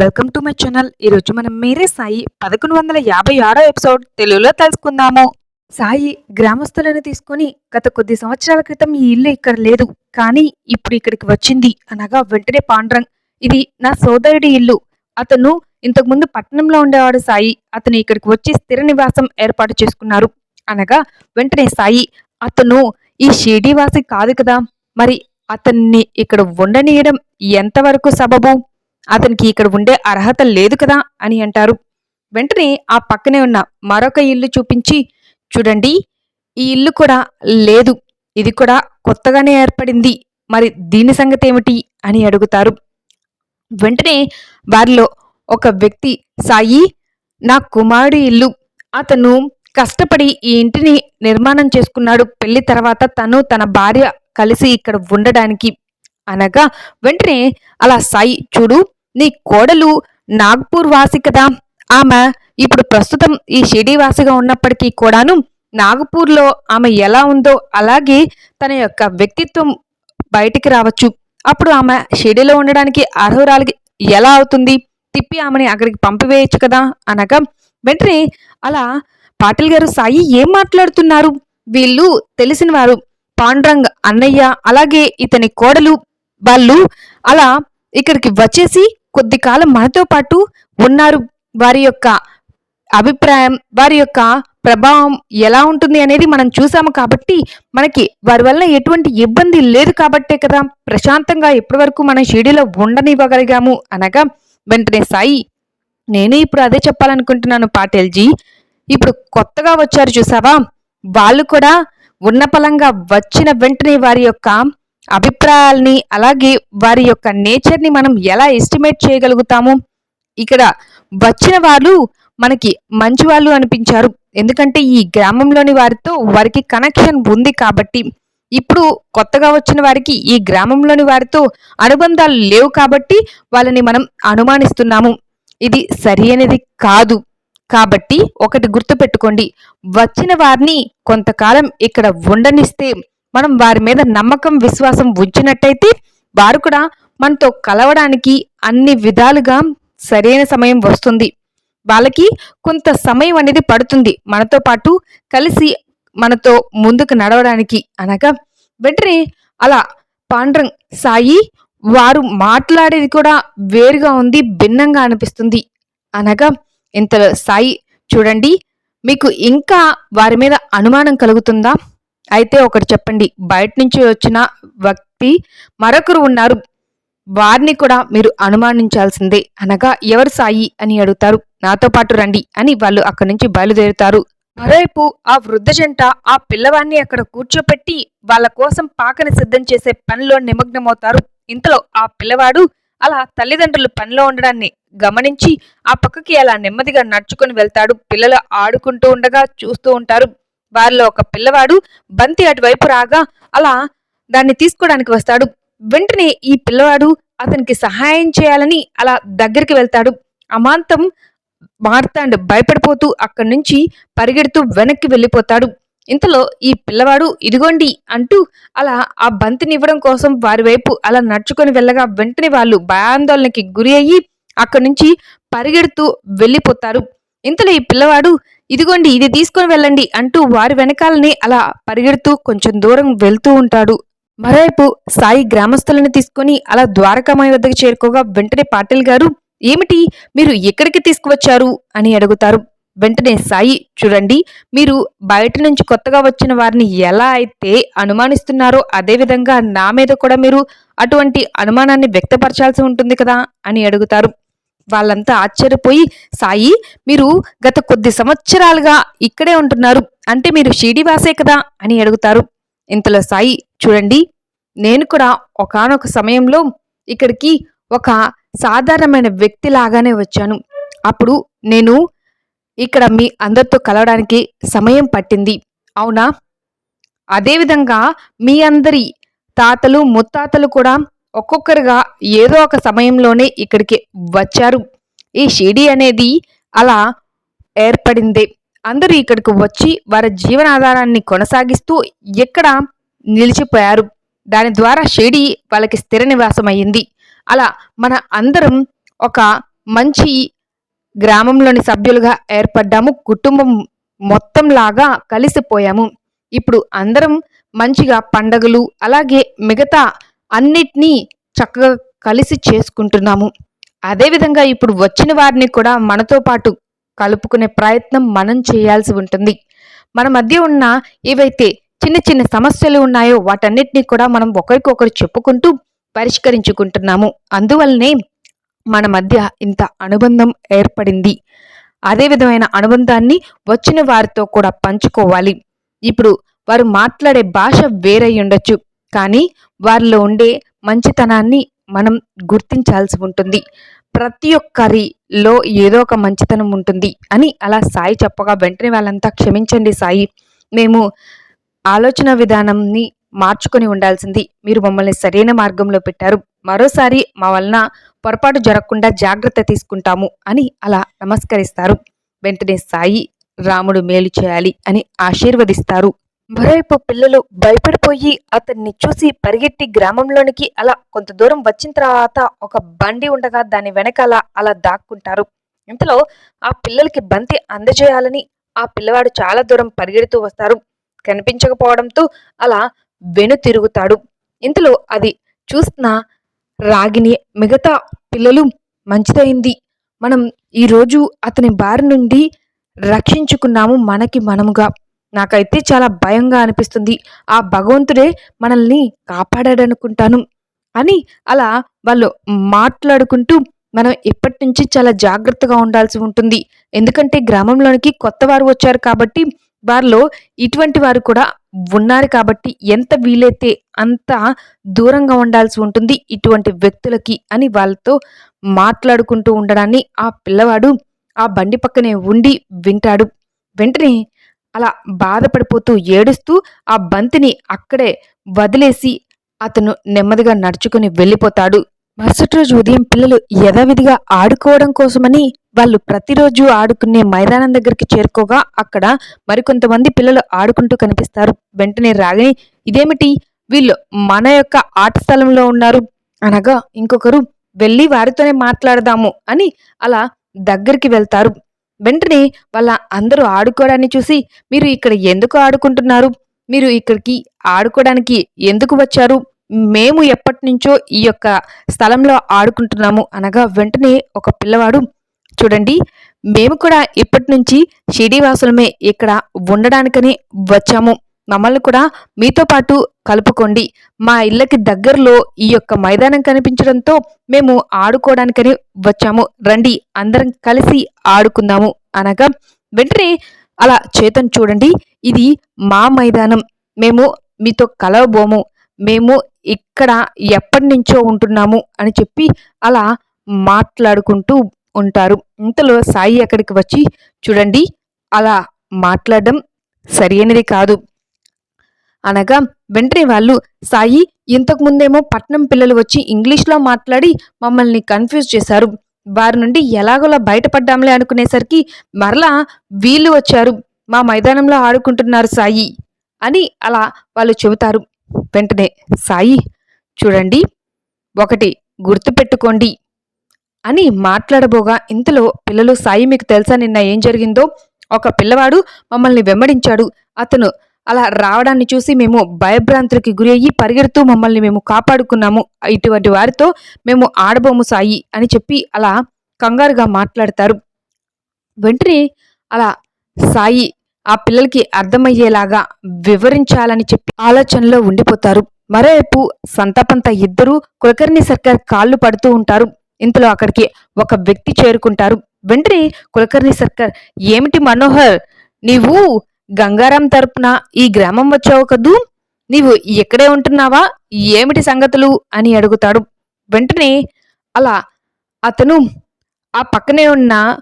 Welcome to my channel ఈరోజు మనం మీరే సాయి పదకొండు వందల యాభై ఆరో ఎపిసోడ్ తెలుగులో తెలుసుకుందాము. సాయి గ్రామస్తులను తీసుకొని గత కొద్ది సంవత్సరాల క్రితం ఈ ఇల్లు ఇక్కడ లేదు. కానీ ఇప్పుడు ఇక్కడికి వచ్చింది అనగా వెంటనే పాండ్రంగ్. ఇది నా సోదరుడి ఇల్లు. అతను ఇంతకుముందు పట్టణంలో ఉండేవాడు సాయి. అతను ఇక్కడికి వచ్చి స్థిర నివాసం ఏర్పాటు చేసుకున్నారు. అనగా వెంటనే సాయి అతను ఈ షిరిడీవాసి కాదు కదా. మరి అతన్ని ఇక్కడ ఉండనీయడం ఎంతవరకు సబబు? అతనికి ఇక్కడ ఉండే అర్హత లేదు కదా అని అంటారు. వెంటనే ఆ పక్కనే ఉన్న మరొక ఇల్లు చూపించి చూడండి ఈ ఇల్లు కూడా లేదు. ఇది కూడా కొత్తగానే ఏర్పడింది. మరి దీని సంగతి ఏమిటి? అని అడుగుతారు. వెంటనే వారిలో ఒక వ్యక్తి సాయి నా కుమారుడి ఇల్లు. అతను కష్టపడి ఈ ఇంటిని నిర్మాణం చేసుకున్నాడు. పెళ్ళి తర్వాత తను తన భార్య కలిసి ఇక్కడ ఉండడానికి అనగా వెంటనే అలా సాయి చూడు నీ కోడలు నాగ్పూర్ వాసి కదా. ఆమె ఇప్పుడు ప్రస్తుతం ఈ షిడీ వాసిగా ఉన్నప్పటికీ కూడాను నాగపూర్లో ఆమె ఎలా ఉందో అలాగే తన యొక్క వ్యక్తిత్వం బయటికి రావచ్చు. అప్పుడు ఆమె షిడీలో ఉండడానికి అర్హురాలికి ఎలా అవుతుంది? తిప్పి ఆమెని అక్కడికి పంపివేయచ్చు కదా. అనగా వెంటనే అలా పాటిల్ గారు సాయి ఏం మాట్లాడుతున్నారు? వీళ్ళు తెలిసిన వారు పాండ్రంగ్ అన్నయ్య అలాగే ఇతని కోడలు వాళ్ళు అలా ఇక్కడికి వచ్చేసి కొద్ది కాలం మనతో పాటు ఉన్నారు. వారి యొక్క అభిప్రాయం వారి యొక్క ప్రభావం ఎలా ఉంటుంది అనేది మనం చూసాము కాబట్టి మనకి వారి వల్ల ఎటువంటి ఇబ్బంది లేదు కాబట్టే కదా ప్రశాంతంగా ఇప్పటివరకు మనం షిడీలో ఉండనివ్వగలిగాము అనగా వెంటనే సాయి నేను ఇప్పుడు అదే చెప్పాలనుకుంటున్నాను పాటేల్జీ. ఇప్పుడు కొత్తగా వచ్చారు చూసావా? వాళ్ళు కూడా ఉన్నపలంగా వచ్చిన వెంటనే వారి యొక్క అభిప్రాయాల్ని అలాగే వారి యొక్క నేచర్ని మనం ఎలా ఎస్టిమేట్ చేయగలుగుతాము? ఇక్కడ వచ్చిన వాళ్ళు మనకి మంచి వాళ్ళు అనిపించారు. ఎందుకంటే ఈ గ్రామంలోని వారితో వారికి కనెక్షన్ ఉంది కాబట్టి. ఇప్పుడు కొత్తగా వచ్చిన వారికి ఈ గ్రామంలోని వారితో అనుబంధాలు లేవు కాబట్టి వాళ్ళని మనం అనుమానిస్తున్నాము. ఇది సరి అనేది కాదు. కాబట్టి ఒకటి గుర్తుపెట్టుకోండి. వచ్చిన వారిని కొంతకాలం ఇక్కడ ఉండనిస్తే మనం వారి మీద నమ్మకం విశ్వాసం ఉంచినట్టయితే వారు కూడా మనతో కలవడానికి అన్ని విధాలుగా సరైన సమయం వస్తుంది. వాళ్ళకి కొంత సమయం అనేది పడుతుంది. మనతో పాటు కలిసి మనతో ముందుకు నడవడానికి అనగా వెంటనే అలా పాండ్రంగ్ సాయి వారు మాట్లాడేది కూడా వేరుగా ఉంది భిన్నంగా అనిపిస్తుంది. అనగా ఇంతలో సాయి చూడండి మీకు ఇంకా వారి మీద అనుమానం కలుగుతుందా? అయితే ఒకటి చెప్పండి. బయట నుంచి వచ్చిన వ్యక్తి మరొకరు ఉన్నారు. వారిని కూడా మీరు అనుమానించాల్సిందే. అనగా ఎవరు సాయి అని అడుగుతారు. నాతో పాటు రండి అని వాళ్ళు అక్కడి నుంచి బయలుదేరుతారు. మరోవైపు ఆ వృద్ధ జంట ఆ పిల్లవాడిని అక్కడ కూర్చోపెట్టి వాళ్ళ కోసం పాకని సిద్ధం చేసే పనిలో నిమగ్నమవుతారు. ఇంతలో ఆ పిల్లవాడు అలా తల్లిదండ్రులు పనిలో ఉండడాన్ని గమనించి ఆ పక్కకి అలా నెమ్మదిగా నడుచుకొని వెళ్తాడు. పిల్లలు ఆడుకుంటూ ఉండగా చూస్తూ ఉంటారు. వారిలో ఒక పిల్లవాడు బంతి అటువైపు రాగా అలా దాన్ని తీసుకోవడానికి వస్తాడు. వెంటనే ఈ పిల్లవాడు అతనికి సహాయం చేయాలని అలా దగ్గరికి వెళ్తాడు. అమాంతం మార్తాండ్ భయపడిపోతూ అక్కడి నుంచి పరిగెడుతూ వెనక్కి వెళ్ళిపోతాడు. ఇంతలో ఈ పిల్లవాడు ఇదిగోండి అంటూ అలా ఆ బంతిని ఇవ్వడం కోసం వారి వైపు అలా నడుచుకొని వెళ్ళగా వెంటనే వాళ్ళు భయాందోళనకి గురి అయ్యి అక్కడి నుంచి పరిగెడుతూ వెళ్ళిపోతారు. ఇంతలో ఈ పిల్లవాడు ఇదిగోండి ఇది తీసుకొని వెళ్ళండి అంటూ వారి వెనకాలని అలా పరిగెడుతూ కొంచెం దూరం వెళ్తూ ఉంటాడు. మరోవైపు సాయి గ్రామస్తులను తీసుకుని అలా ద్వారకామాయి వద్దకు చేరుకోగా వెంటనే పాటిల్ గారు ఏమిటి? మీరు ఎక్కడికి తీసుకువచ్చారు? అని అడుగుతారు. వెంటనే సాయి చూడండి మీరు బయట నుంచి కొత్తగా వచ్చిన వారిని ఎలా అయితే అనుమానిస్తున్నారో అదేవిధంగా నా మీద కూడా మీరు అటువంటి అనుమానాన్ని వ్యక్తపరచాల్సి ఉంటుంది కదా? అని అడుగుతారు. వాళ్ళంతా ఆశ్చర్యపోయి సాయి మీరు గత కొద్ది సంవత్సరాలుగా ఇక్కడే ఉంటున్నారు. అంటే మీరు షీడివాసే కదా? అని అడుగుతారు. ఇంతలో సాయి చూడండి నేను కూడా ఒకనొక సమయంలో ఇక్కడికి ఒక సాధారణమైన వ్యక్తి లాగానే వచ్చాను. అప్పుడు నేను ఇక్కడ మీ అందరితో కలవడానికి సమయం పట్టింది. అవునా? అదేవిధంగా మీ అందరి తాతలు ముత్తాతలు కూడా ఒక్కొక్కరుగా ఏదో ఒక సమయంలోనే ఇక్కడికి వచ్చారు. ఈ షిడి అనేది అలా ఏర్పడిందే. అందరూ ఇక్కడికి వచ్చి వారి జీవనాధారాన్ని కొనసాగిస్తూ ఇక్కడ నిలిచిపోయారు. దాని ద్వారా షిడి వాళ్ళకి స్థిర నివాసం అయ్యింది అలా మన అందరం ఒక మంచి గ్రామంలోని సభ్యులుగా ఏర్పడ్డాము. కుటుంబం మొత్తంలాగా కలిసిపోయాము. ఇప్పుడు అందరం మంచిగా పండగలు అలాగే మిగతా అన్నిటినీ చక్కగా కలిసి చేసుకుంటున్నాము. అదేవిధంగా ఇప్పుడు వచ్చిన వారిని కూడా మనతో పాటు కలుపుకునే ప్రయత్నం మనం చేయాల్సి ఉంటుంది. మన మధ్య ఉన్న ఏవైతే చిన్న చిన్న సమస్యలు ఉన్నాయో వాటన్నిటినీ కూడా మనం ఒకరికొకరు చెప్పుకుంటూ పరిష్కరించుకుంటున్నాము. అందువల్లనే మన మధ్య ఇంత అనుబంధం ఏర్పడింది. అదే విధమైన అనుబంధాన్ని వచ్చిన వారితో కూడా పంచుకోవాలి. ఇప్పుడు వారు మాట్లాడే భాష వేరై ఉండొచ్చు. కానీ వారిలో ఉండే మంచితనాన్ని మనం గుర్తించాల్సి ఉంటుంది. ప్రతి ఒక్కరిలో ఏదో ఒక మంచితనం ఉంటుంది అని అలా సాయి చెప్పగా వెంటనే వాళ్ళంతా క్షమించండి సాయి. మేము ఆలోచన విధానంని మార్చుకొని ఉండాల్సింది. మీరు మమ్మల్ని సరైన మార్గంలో పెట్టారు. మరోసారి మా వలన పొరపాటు జరగకుండా జాగ్రత్త తీసుకుంటాము అని అలా నమస్కరిస్తారు. వెంటనే సాయి రాముడు మేలు చేయాలి అని ఆశీర్వదిస్తారు. మరోవైపు పిల్లలు భయపడిపోయి అతన్ని చూసి పరిగెట్టి గ్రామంలోనికి అలా కొంత దూరం వచ్చిన తర్వాత ఒక బండి ఉండగా దాని వెనకాల అలా దాక్కుంటారు. ఇంతలో ఆ పిల్లలకి బంతి అందజేయాలని ఆ పిల్లవాడు చాలా దూరం పరిగెడుతూ వస్తారు. కనిపించకపోవడంతో అలా వెను తిరుగుతాడు. ఇంతలో అది చూస్తున్న రాగిని మిగతా పిల్లలు మంచిదైంది. మనం ఈరోజు అతని బారి నుండి రక్షించుకున్నాము మనకి మనముగా. నాకైతే చాలా భయంగా అనిపిస్తుంది. ఆ భగవంతుడే మనల్ని కాపాడాడనుకుంటాను అని అలా వాళ్ళు మాట్లాడుకుంటూ మనం ఇప్పటి నుంచి చాలా జాగ్రత్తగా ఉండాల్సి ఉంటుంది. ఎందుకంటే గ్రామంలోనికి కొత్త వారు వచ్చారు కాబట్టి వారిలో ఇటువంటి వారు కూడా ఉన్నారు కాబట్టి ఎంత వీలైతే అంత దూరంగా ఉండాల్సి ఉంటుంది ఇటువంటి వ్యక్తులకి అని వాళ్ళతో మాట్లాడుకుంటూ ఉండడాన్ని ఆ పిల్లవాడు ఆ బండి పక్కనే ఉండి వింటాడు. వెంటనే అలా బాధపడిపోతూ ఏడుస్తూ ఆ బంతిని అక్కడే వదిలేసి అతను నెమ్మదిగా నడుచుకుని వెళ్ళిపోతాడు. మరుసటి రోజు ఉదయం పిల్లలు యథావిధిగా ఆడుకోవడం కోసమని వాళ్ళు ప్రతిరోజు ఆడుకునే మైదానం దగ్గరికి చేరుకోగా అక్కడ మరికొంతమంది పిల్లలు ఆడుకుంటూ కనిపిస్తారు. వెంటనే రాగిని ఇదేమిటి? వీళ్ళు మన యొక్క ఆట స్థలంలో ఉన్నారు. అనగా ఇంకొకరు వెళ్ళి వారితోనే మాట్లాడదాము అని అలా దగ్గరికి వెళ్తారు. వెంటనే వాళ్ళ అందరూ ఆడుకోవడాన్ని చూసి మీరు ఇక్కడ ఎందుకు ఆడుకుంటున్నారు? మీరు ఇక్కడికి ఆడుకోవడానికి ఎందుకు వచ్చారు? మేము ఎప్పటి నుంచో ఈ యొక్క స్థలంలో ఆడుకుంటున్నాము. అనగా వెంటనే ఒక పిల్లవాడు చూడండి మేము కూడా ఇప్పటి నుంచి షిడివాసులమే ఇక్కడ ఉండడానికని వచ్చాము. మమ్మల్ని కూడా మీతో పాటు కలుపుకోండి. మా ఇళ్ళకి దగ్గరలో ఈ యొక్క మైదానం కనిపించడంతో మేము ఆడుకోవడానికని వచ్చాము. రండి అందరం కలిసి ఆడుకుందాము అనగా వెంటనే అలా చేతను చూడండి. ఇది మా మైదానం. మేము మీతో కలవబోము. మేము ఇక్కడ ఎప్పటి నుంచో ఉంటున్నాము అని చెప్పి అలా మాట్లాడుకుంటూ ఉంటారు. ఇంతలో సాయి అక్కడికి వచ్చి చూడండి అలా మాట్లాడడం సరైనది కాదు. అనగా వెంటనే వాళ్ళు సాయి ఇంతకు ముందేమో పట్నం పిల్లలు వచ్చి ఇంగ్లీష్లో మాట్లాడి మమ్మల్ని కన్ఫ్యూజ్ చేశారు. వారి నుండి ఎలాగోలా బయటపడ్డాంలే అనుకునేసరికి మరలా వీళ్ళు వచ్చారు. మా మైదానంలో ఆడుకుంటున్నారు సాయి అని అలా వాళ్ళు చెబుతారు. వెంటనే సాయి చూడండి ఒకటి గుర్తుపెట్టుకోండి అని మాట్లాడబోగా ఇంతలో పిల్లలు సాయి మీకు తెలుసా నిన్న ఏం జరిగిందో? ఒక పిల్లవాడు మమ్మల్ని వెంబడించాడు. అతను అలా రావడాన్ని చూసి మేము భయభ్రాంతులకి గురి అయ్యి పరిగెడుతూ మమ్మల్ని మేము కాపాడుకున్నాము. ఇటువంటి వారితో మేము ఆడబోము సాయి అని చెప్పి అలా కంగారుగా మాట్లాడతారు. వెంటనే అలా సాయి ఆ పిల్లలకి అర్థమయ్యేలాగా వివరించాలని చెప్పి ఆలోచనలో ఉండిపోతారు. మరోవైపు సంతాపంత ఇద్దరూ కులకర్ణి సర్కార్ కాళ్ళు పడుతూ ఉంటారు. ఇంతలో అక్కడికి ఒక వ్యక్తి చేరుకుంటారు. వెంటనే కులకర్ణి సర్కార్ ఏమిటి మనోహర్? నీవు గంగారాం తరపున ఈ గ్రామం వచ్చావు కదూ? నీవు ఎక్కడే ఉంటున్నావా? ఏమిటి సంగతులు? అని అడుగుతాడు. వెంటనే అలా అతను ఆ పక్కనే ఉన్న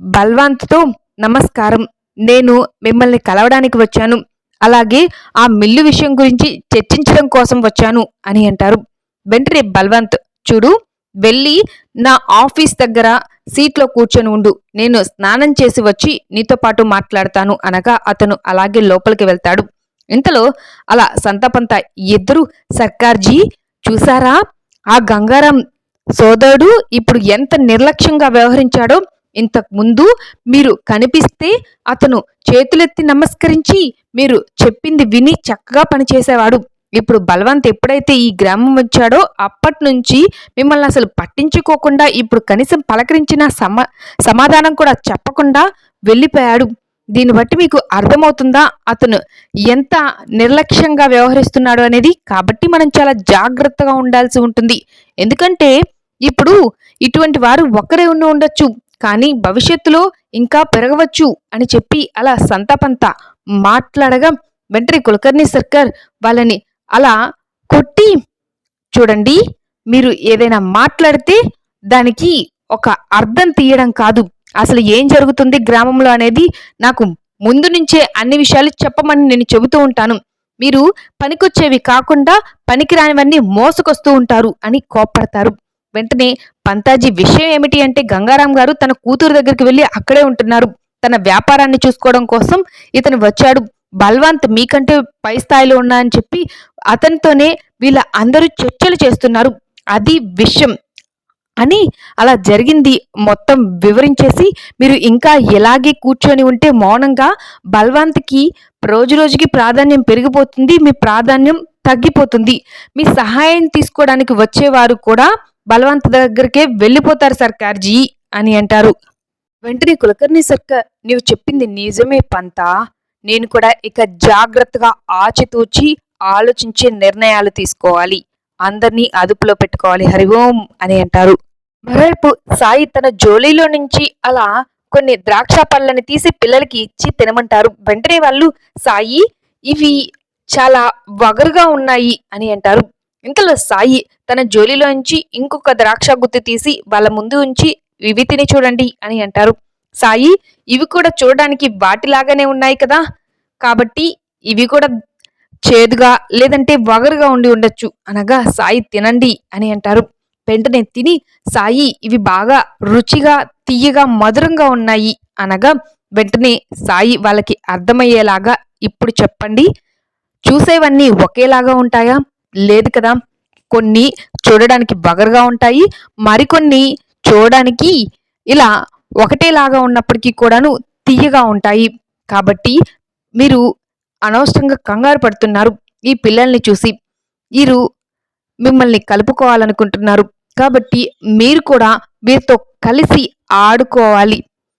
బల్వాంత్తో నమస్కారం. నేను మిమ్మల్ని కలవడానికి వచ్చాను. అలాగే ఆ మిల్లు విషయం గురించి చర్చించడం కోసం వచ్చాను అని అంటారు. వెంటనే బల్వంత్ చూడు వెళ్ళి నా ఆఫీస్ దగ్గర సీట్లో కూర్చొని ఉండు. నేను స్నానం చేసి వచ్చి నీతో పాటు మాట్లాడతాను అనగా అతను అలాగే లోపలికి వెళ్తాడు. ఇంతలో అలా సంతపంత ఇద్దరు సర్కార్జీ చూసారా? ఆ గంగారం సోదరుడు ఇప్పుడు ఎంత నిర్లక్ష్యంగా వ్యవహరించాడో. ఇంతకు ముందు మీరు కనిపిస్తే అతను చేతులెత్తి నమస్కరించి మీరు చెప్పింది విని చక్కగా పనిచేసేవాడు. ఇప్పుడు బలవంత్ ఎప్పుడైతే ఈ గ్రామం వచ్చాడో అప్పటి నుంచి మిమ్మల్ని అసలు పట్టించుకోకుండా ఇప్పుడు కనీసం పలకరించిన సమా సమాధానం కూడా చెప్పకుండా వెళ్ళిపోయాడు. దీన్ని బట్టి మీకు అర్థమవుతుందా? అతను ఎంత నిర్లక్ష్యంగా వ్యవహరిస్తున్నాడు అనేది కాబట్టి మనం చాలా జాగ్రత్తగా ఉండాల్సి ఉంటుంది. ఎందుకంటే ఇప్పుడు ఇటువంటి వారు ఒక్కరే ఉండి ఉండొచ్చు కానీ భవిష్యత్తులో ఇంకా పెరగవచ్చు అని చెప్పి అలా సంతపంత మాట్లాడగా వెంటనే కులకర్ణి సర్కార్ వాళ్ళని అలా కొట్టి చూడండి మీరు ఏదైనా మాట్లాడితే దానికి ఒక అర్థం తీయడం కాదు. అసలు ఏం జరుగుతుంది గ్రామంలో అనేది నాకు ముందు నుంచే అన్ని విషయాలు చెప్పమని నేను చెబుతూ ఉంటాను. మీరు పనికొచ్చేవి కాకుండా పనికిరానివన్నీ మోసుకొస్తూ ఉంటారు అని కోప్పడతారు. వెంటనే పంతాజీ విషయం ఏమిటి అంటే గంగారాం గారు తన కూతురు దగ్గరికి వెళ్ళి అక్కడే ఉంటున్నారు. తన వ్యాపారాన్ని చూసుకోవడం కోసం ఇతను వచ్చాడు. బల్వంత్ మీకంటే పై స్థాయిలో ఉన్నా అని చెప్పి అతనితోనే వీళ్ళ అందరూ చర్చలు చేస్తున్నారు. అది విషయం అని అలా జరిగింది మొత్తం వివరించేసి మీరు ఇంకా ఎలాగే కూర్చొని ఉంటే మౌనంగా బల్వంత్కి రోజు రోజుకి ప్రాధాన్యం పెరిగిపోతుంది మీ ప్రాధాన్యం తగ్గిపోతుంది. మీ సహాయం తీసుకోవడానికి వచ్చేవారు కూడా బలవంత్ దగ్గరికే వెళ్ళిపోతారు సర్కార్జీ అని అంటారు. వెంటనే కులకర్ణి సర్కార్ నీవు చెప్పింది నిజమే పంతా. నేను కూడా ఇక జాగ్రత్తగా ఆచితూచి ఆలోచించే నిర్ణయాలు తీసుకోవాలి. అందరినీ అదుపులో పెట్టుకోవాలి. హరి ఓం అని అంటారు. మరోవైపు సాయి తన జోలీలో నుంచి అలా కొన్ని ద్రాక్ష పళ్ళని తీసి పిల్లలకి ఇచ్చి తినమంటారు. వెంటనే వాళ్ళు సాయి ఇవి చాలా వగరుగా ఉన్నాయి అని అంటారు. ఇంతలో సాయి తన జోలిలోంచి ఇంకొక ద్రాక్ష గుత్తి తీసి వాళ్ళ ముందు ఉంచి ఇవి తిని చూడండి అని అంటారు. సాయి ఇవి కూడా చూడడానికి వాటిలాగానే ఉన్నాయి కదా. కాబట్టి ఇవి కూడా చేదుగా లేదంటే వగరుగా ఉండి ఉండొచ్చు. అనగా సాయి తినండి అని అంటారు. వెంటనే తిని సాయి ఇవి బాగా రుచిగా తీయగా మధురంగా ఉన్నాయి అనగా వెంటనే సాయి వాళ్ళకి అర్థమయ్యేలాగా ఇప్పుడు చెప్పండి. చూసేవన్నీ ఒకేలాగా ఉంటాయా? లేదు కదా. కొన్ని చూడడానికి బగరుగా ఉంటాయి మరికొన్ని చూడడానికి ఇలా ఒకటేలాగా ఉన్నప్పటికీ కూడాను తీయగా ఉంటాయి. కాబట్టి మీరు అనవసరంగా కంగారు పడుతున్నారు. ఈ పిల్లల్ని చూసి వీరు మిమ్మల్ని కలుపుకోవాలనుకుంటున్నారు. కాబట్టి మీరు కూడా వీరితో కలిసి ఆడుకోవాలి.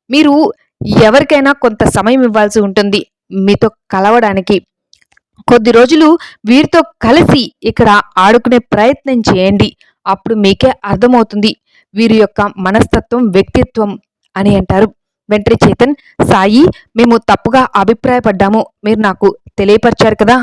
మీరు ఎవరికైనా కొంత సమయం ఇవ్వాల్సి ఉంటుంది మీతో కలవడానికి. కొద్ది రోజులు వీరితో కలిసి ఇక్కడ ఆడుకునే ప్రయత్నం చేయండి. అప్పుడు మీకే అర్థమవుతుంది. వీరి యొక్క మనస్తత్వం వ్యక్తిత్వం అని అంటారు. వెంటనే చేతన్ సాయి మేము తప్పుగా అభిప్రాయపడ్డాము మీరు నాకు తెలియపరిచారు కదా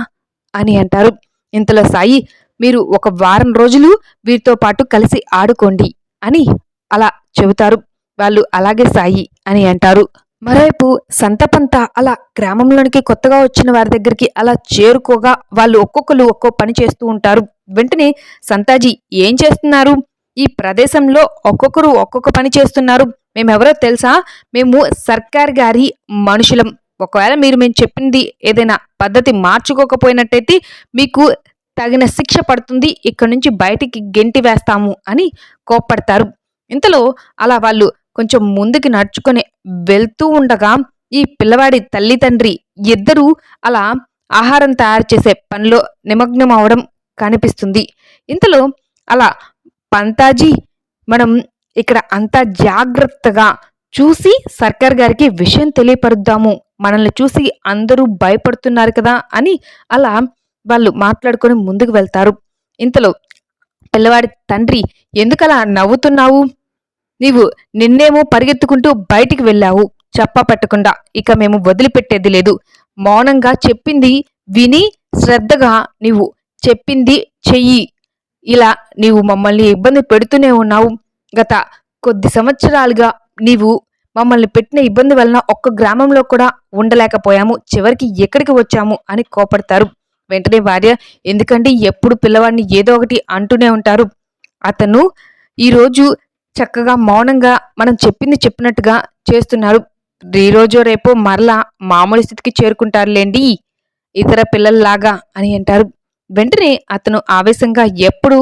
అని అంటారు. ఇంతలో సాయి మీరు ఒక వారం రోజులు వీరితో పాటు కలిసి ఆడుకోండి అని అలా చెబుతారు. వాళ్ళు అలాగే సాయి అని అంటారు. మరోవైపు సంతపంత అలా గ్రామంలోనికి కొత్తగా వచ్చిన వారి దగ్గరికి అలా చేరుకోగా వాళ్ళు ఒక్కొక్కరు ఒక్కో పని చేస్తూ ఉంటారు. వెంటనే సంతాజీ ఏం చేస్తున్నారు? ఈ ప్రదేశంలో ఒక్కొక్కరు ఒక్కొక్క పని చేస్తున్నారు. మేమెవరో తెలుసా? మేము సర్కార్ గారి మనుషులం. ఒకవేళ మీరు మేము చెప్పింది ఏదైనా పద్ధతి మార్చుకోకపోయినట్టయితే మీకు తగిన శిక్ష పడుతుంది. ఇక్కడి నుంచి బయటికి గెంటి వేస్తాము అని కోప్పడతారు. ఇంతలో అలా వాళ్ళు కొంచెం ముందుకి నడుచుకొని వెళ్తూ ఉండగా ఈ పిల్లవాడి తల్లి తండ్రి ఇద్దరూ అలా ఆహారం తయారు చేసే పనిలో నిమగ్నం అవడం కనిపిస్తుంది. ఇంతలో అలా పంతాజీ మనం ఇక్కడ అంతా జాగ్రత్తగా చూసి సర్కార్ గారికి విషయం తెలియపరుద్దాము. మనల్ని చూసి అందరూ భయపడుతున్నారు కదా అని అలా వాళ్ళు మాట్లాడుకొని ముందుకు వెళ్తారు. ఇంతలో పిల్లవాడి తండ్రి ఎందుకలా నవ్వుతున్నావు? నీవు నిన్నేమో పరిగెత్తుకుంటూ బయటికి వెళ్ళావు. చెప్ప పెట్టకుండా. ఇక మేము వదిలిపెట్టేది లేదు. మౌనంగా చెప్పింది విని శ్రద్ధగా నీవు చెప్పింది చెయ్యి. ఇలా నీవు మమ్మల్ని ఇబ్బంది పెడుతూనే ఉన్నావు. గత కొద్ది సంవత్సరాలుగా నీవు మమ్మల్ని పెట్టిన ఇబ్బంది వలన ఒక్క గ్రామంలో కూడా ఉండలేకపోయాము. చివరికి ఎక్కడికి వచ్చాము అని కోపడతారు. వెంటనే భార్య ఎందుకంటే ఎప్పుడు పిల్లవాడిని ఏదో ఒకటి అంటూనే ఉంటారు. అతను ఈరోజు చక్కగా మౌనంగా మనం చెప్పింది చెప్పినట్టుగా చేస్తున్నారు. ఈ రోజు రేపు మరలా మామూలు స్థితికి చేరుకుంటారులేండి ఇతర పిల్లల్లాగా అని అంటారు. వెంటనే అతను ఆవేశంగా ఎప్పుడు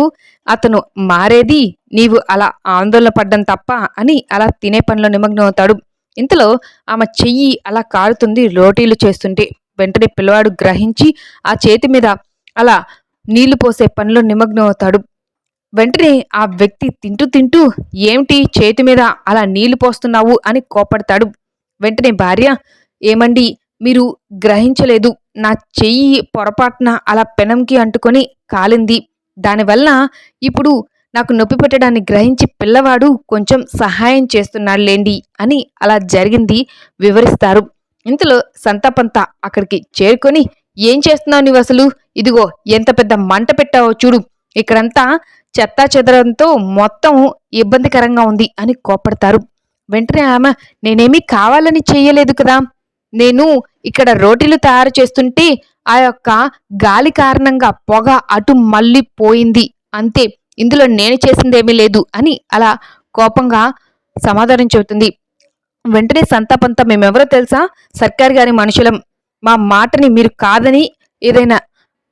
అతను మారేది? నీవు అలా ఆందోళన పడ్డం తప్ప అని అలా తినే పనిలో నిమగ్నం అవుతాడు ఇంతలో ఆమె చెయ్యి అలా కారుతుంది రోటీలు చేస్తుంటే వెంటనే పిల్లవాడు గ్రహించి ఆ చేతి మీద అలా నీళ్ళు పోసే పనిలో నిమగ్నం అవుతాడు వెంటనే ఆ వ్యక్తి తింటూ తింటూ ఏమిటి చేతి మీద అలా నీళ్ళు పోస్తున్నావు? అని కోపడతాడు. వెంటనే భార్య ఏమండి మీరు గ్రహించలేదు. నా చెయ్యి పొరపాటున అలా పెనంకి అంటుకొని కాలింది. దానివల్ల ఇప్పుడు నాకు నొప్పి పెట్టడాన్ని గ్రహించి పిల్లవాడు కొంచెం సహాయం చేస్తున్నాడులేండి అని అలా జరిగింది వివరిస్తారు. ఇంతలో సంతాపంతా అక్కడికి చేరుకొని ఏం చేస్తున్నావు నువ్వు అసలు? ఇదిగో ఎంత పెద్ద మంట పెట్టావో చూడు. ఇక్కడంతా చెత్తా చెదరంతో మొత్తం ఇబ్బందికరంగా ఉంది అని కోపడతారు వెంటనే ఆమె నేనేమీ కావాలని చెయ్యలేదు కదా. నేను ఇక్కడ రోటీలు తయారు చేస్తుంటే ఆ యొక్క గాలి కారణంగా పొగ అటు మళ్ళీ పోయింది అంతే ఇందులో నేను చేసిందేమీ లేదు అని అలా కోపంగా సమాధానం చెబుతుంది. వెంటనే సంతాపంతా మేమెవరో తెలుసా? సర్కార్ గారి మనుషులం. మా మాటని మీరు కాదని ఏదైనా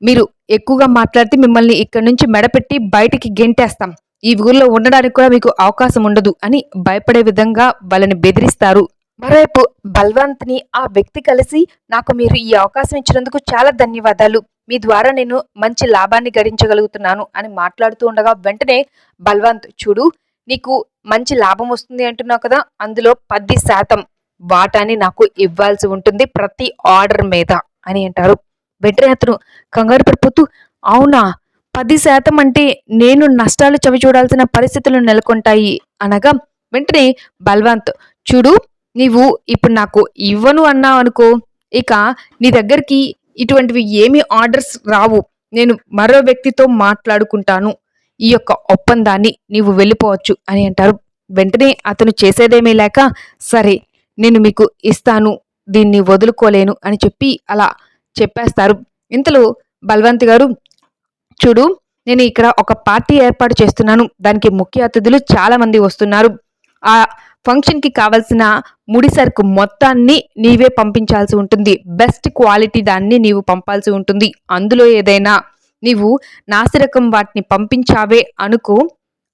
మీరు ఎక్కువగా మాట్లాడితే మిమ్మల్ని ఇక్కడి నుంచి మెడపెట్టి బయటికి గెంటేస్తాం. ఈ ఊర్లో ఉండడానికి కూడా మీకు అవకాశం ఉండదు అని భయపడే విధంగా వాళ్ళని బెదిరిస్తారు. మరోవైపు బల్వంత్ని ఆ వ్యక్తి కలిసి నాకు మీరు ఈ అవకాశం ఇచ్చినందుకు చాలా ధన్యవాదాలు. మీ ద్వారా నేను మంచి లాభాన్ని గడించగలుగుతున్నాను అని మాట్లాడుతూ ఉండగా వెంటనే బల్వంత్ చూడు నీకు మంచి లాభం వస్తుంది అంటున్నావు కదా అందులో పది శాతం వాటాని నాకు ఇవ్వాల్సి ఉంటుంది ప్రతి ఆర్డర్ మీద అని అంటారు. వెంటనే అతను కంగారు పడిపోతూ అవునా? పది శాతం అంటే నేను నష్టాలు చవి చూడాల్సిన పరిస్థితులు నెలకొంటాయి అనగా వెంటనే బల్వంత్ చూడు నీవు ఇప్పుడు నాకు ఇవ్వను అన్నావు అనుకో ఇక నీ దగ్గరికి ఇటువంటివి ఏమి ఆర్డర్స్ రావు. నేను మరో వ్యక్తితో మాట్లాడుకుంటాను. ఈ యొక్క ఒప్పందాన్ని నీవు వెళ్ళిపోవచ్చు అని అంటారు. వెంటనే అతను చేసేదేమీ లేక సరే నేను మీకు ఇస్తాను దీన్ని వదులుకోలేను అని చెప్పి అలా చెప్పేస్తారు. ఇంతలో బల్వంత్ గారు చూడు నేను ఇక్కడ ఒక పార్టీ ఏర్పాటు చేస్తున్నాను. దానికి ముఖ్య అతిథులు చాలామంది వస్తున్నారు. ఆ ఫంక్షన్కి కావలసిన ముడి సరుకు మొత్తాన్ని నీవే పంపించాల్సి ఉంటుంది. బెస్ట్ క్వాలిటీ దాన్ని నీవు పంపాల్సి ఉంటుంది. అందులో ఏదైనా నీవు నాసిరకం వాటిని పంపించావే అనుకో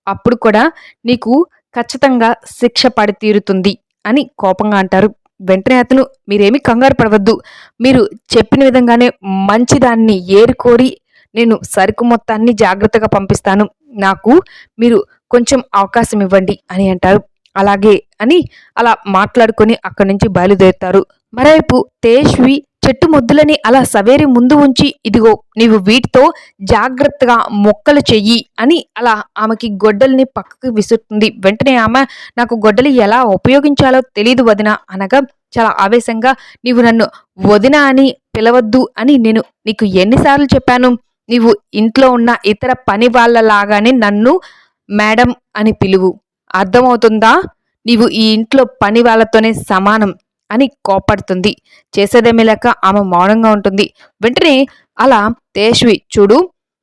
అప్పుడు కూడా నీకు ఖచ్చితంగా శిక్ష పడి తీరుతుంది అని కోపంగా అంటారు. వెంటనే అతను మీరేమీ కంగారు పడవద్దు. మీరు చెప్పిన విధంగానే మంచిదాన్ని ఏరుకోరి నేను సరుకు మొత్తాన్ని జాగ్రత్తగా పంపిస్తాను. నాకు మీరు కొంచెం అవకాశం ఇవ్వండి అని అంటారు. అలాగే అని అలా మాట్లాడుకొని అక్కడి నుంచి బయలుదేరుతారు. మరోవైపు తేజ్వి చెట్టు ముద్దులని అలా సవేరి ముందు ఉంచి ఇదిగో నీవు వీటితో జాగ్రత్తగా మొక్కలు చెయ్యి అని అలా ఆమెకి గొడ్డల్ని పక్కకు విసురుతుంది. వెంటనే ఆమె నాకు గొడ్డలి ఎలా ఉపయోగించాలో తెలియదు వదిన అనగా చాలా ఆవేశంగా నీవు నన్ను వదిన అని పిలవద్దు అని నేను నీకు ఎన్నిసార్లు చెప్పాను. నీవు ఇంట్లో ఉన్న ఇతర పని వాళ్ళలాగానే నన్ను మేడం అని పిలువు. అర్థమవుతుందా? నీవు ఈ ఇంట్లో పని వాళ్ళతోనే సమానం అని కోపడుతుంది. చేసేదేమీ లేక ఆమె మౌనంగా ఉంటుంది. వెంటనే అలా తేష్వి చూడు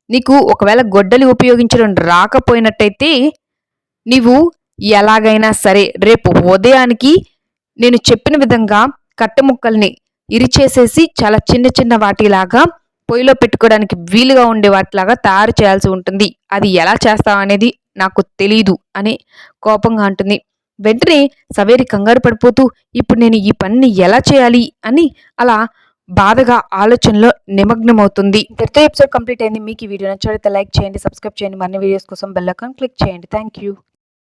నీకు ఒకవేళ గొడ్డలి ఉపయోగించడం రాకపోయినట్టయితే నీవు ఎలాగైనా సరే రేపు ఉదయానికి నేను చెప్పిన విధంగా కట్టెముక్కల్ని ఇరిచేసేసి చాలా చిన్న చిన్న వాటిలాగా పొయ్యిలో పెట్టుకోవడానికి వీలుగా ఉండే వాటిలాగా తయారు చేయాల్సి ఉంటుంది. అది ఎలా చేస్తావు అనేది నాకు తెలీదు అని కోపంగా అంటుంది. వెంటనే సవేరి కంగారు పడిపోతూ ఇప్పుడు నేను ఈ పనిని ఎలా చేయాలి అని అలా బాధగా ఆలోచనలో నిమగ్నమవుతుంది. ఇంతటితో ఎపిసోడ్ కంప్లీట్ అయింది. మీకు ఈ వీడియో నచ్చితే లైక్ చేయండి సబ్స్క్రైబ్ చేయండి. మరిన్ని వీడియోస్ కోసం బెల్ ఐకాన్ క్లిక్ చేయండి. Thank you